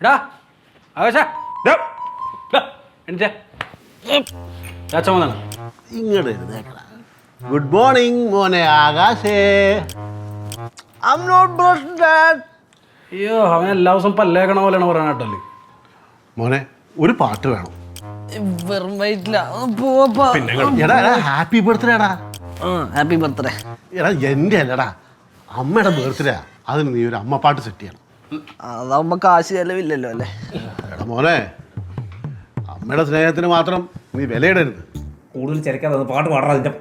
എടാ ആകാശ. എണീറ്റേ. ചാച്ച വന്നാണ് ഇങ്ങോട്ട് എഴുന്നേക്കടാ ഗുഡ് മോർണിംഗ് മോനെ ആകാശേ. ഐം നോട്ട് ബ്രഷ്ഡ് അയ്യോ അവൻ എല്ലാ ദിവസവും പല്ലേക്കണ പോലെയാണ് പറയാനാട്ടല്ലേ മോനെ ഒരു പാട്ട് വേണം. വെറും വയറ്റില്ല പോവാ എടാ എടാ ഹാപ്പി ബർത്ത്ഡേ എടാ ഹാപ്പി ബർത്ത്ഡേ എടാ എന്റെ അല്ലടാ. അമ്മയുടെ ബർത്ത്ഡേ അതിന് നീ ഒരു അമ്മ പാട്ട് സെറ്റ് ചെയ്യണം. അതാവുമ്പോ കാശ് ചെലവില്ലല്ലോ അല്ലേ? എടാ മോനെ അമ്മയുടെ സ്നേഹത്തിന് മാത്രം നീ വിലയിടരുത്. കൂടുതൽ ചിരക്കാതെ പാട്ട് പാടാ അതിന്റെ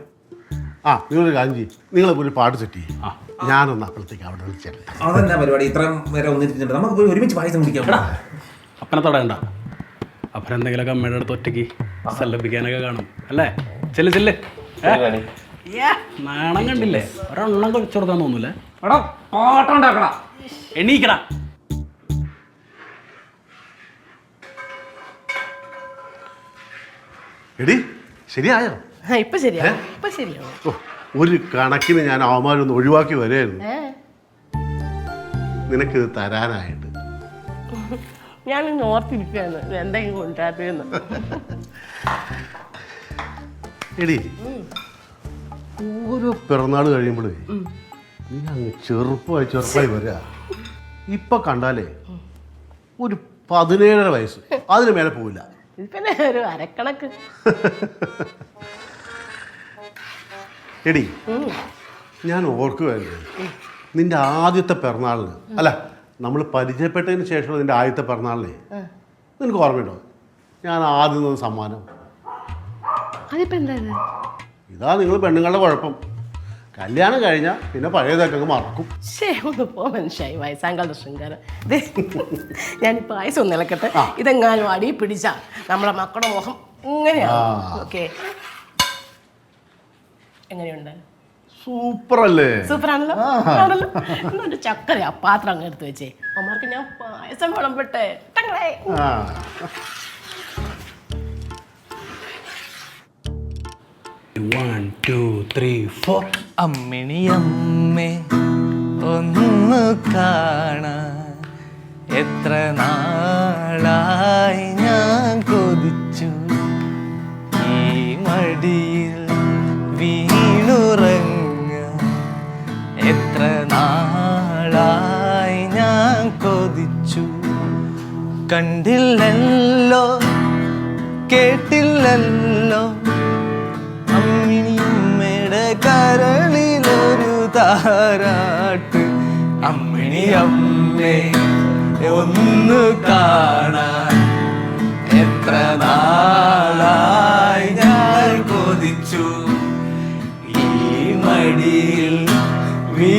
ആ നിങ്ങളൊരു കാര്യം ചെയ്യും. നിങ്ങൾ ഒരു പാട്ട് സെറ്റ് ചെയ്യും. ഞാനൊന്ന് അപ്പോഴത്തേക്ക് അവിടെ വിളിച്ചേട്ടെ അതെന്നാ പരിപാടി? ഇത്രയും നേരം ഒന്നിരിക്കുന്നുണ്ട്. നമുക്ക് പോയി ഒരുമിച്ച് പായസം കുടിക്കാം. അപ്പനെ തൊടയണ്ട. അപ്പൻ എന്തെങ്കിലുമൊക്കെ അമ്മയുടെ അടുത്ത് ഒറ്റയ്ക്ക് സല്ലപ്പിക്കാനൊക്കെ കാണും. അല്ലേ? ചെല്ല് ചെല്ല്? നാണം കണ്ടില്ലേ? ഒരെണ്ണം കൊടുക്കാൻ തോന്നൂലേ? എടാ പാട്ടുണ്ടാക്കടാ. എണീക്കടാ. എടി ശരിയായോ? ഇപ്പൊ ശരിയാ ഇപ്പൊ ശരിയാ ഓ, ഒരു കണക്കിന് ഞാൻ അവന്മാരൊന്ന് ഒഴിവാക്കി വരായിരുന്നു. നിനക്ക് നിനക്കിത് തരാനായിട്ട്. ഞാൻ ഓർത്തിരിക്കുകയാണ് എന്തെങ്കിലും കൊണ്ടുവരാത്തേന്ന് എടി ഓരോ പിറന്നാൾ കഴിയുമ്പോഴേ നീ അങ്ങ് ചെറുപ്പമായി ചെറുപ്പമായി വരാ. ഇപ്പൊ കണ്ടാലേ ഒരു പതിനേഴര വയസ്സ് അതിന് മേലെ പോവില്ല. ഇത് പിന്നെ ഒരു അരക്കണക്ക്. എടി ഞാൻ ഓർക്കുമായിരുന്നു നിന്റെ ആദ്യത്തെ പിറന്നാളിന് അല്ല നമ്മൾ പരിചയപ്പെട്ടതിന് ശേഷമുള്ള നിന്റെ ആദ്യത്തെ പിറന്നാളിനെ. നിനക്ക് ഓർമ്മയുണ്ടോ? ഞാൻ ആദ്യം തന്ന സമ്മാനം. അതിപ്പോ എന്താ ഇതാ നിങ്ങൾ പെണ്ണുങ്ങളുടെ കുഴപ്പം. കല്യാണം കഴിഞ്ഞാൽ പിന്നെ പഴയതൊക്കെ അങ്ങ് മറക്കും. ശ്ശേ, ഒന്ന് പോ മനുഷ്യായി വയസ്സാങ്കളുടെ ശൃംഗാരം. ദേ, ഞാനിപ്പോ പായസം ഒന്ന് ഇളക്കട്ടെ. ഇതെങ്ങാനും അടി പിടിച്ചാ നമ്മളെ മക്കളുടെ മുഖം ഇങ്ങനെയാണ് ഓക്കെ. എങ്ങനെയുണ്ട്? സൂപ്പർ അല്ലേ സൂപ്പറാണല്ലോ ആണല്ലോ. എന്നിട്ട് ചക്കര പാത്രം അങ്ങ് എടുത്ത് വെച്ചേ. അമ്മമാർക്ക് ഞാൻ പായസം വിളമ്പട്ടെ. ആ. വൺ ടു ത്രീ ഫോർ അമ്മിണിയമ്മേ ഒന്ന് കാണാൻ എത്ര നാളായി ഞാൻ കൊതിച്ചു. ഈ മടിയിൽ വീണുറങ്ങ എത്ര നാളായി ഞാൻ കൊതിച്ചു. കണ്ടില്ലല്ലോ കേട്ടില്ലല്ലോ താരാട്ട് അമ്മിണി അമ്മേ ഒന്ന് കാണാൻ. എത്ര നാളായി ഞാൻ കൊതിച്ചു. ഈ മടിയിൽ വീ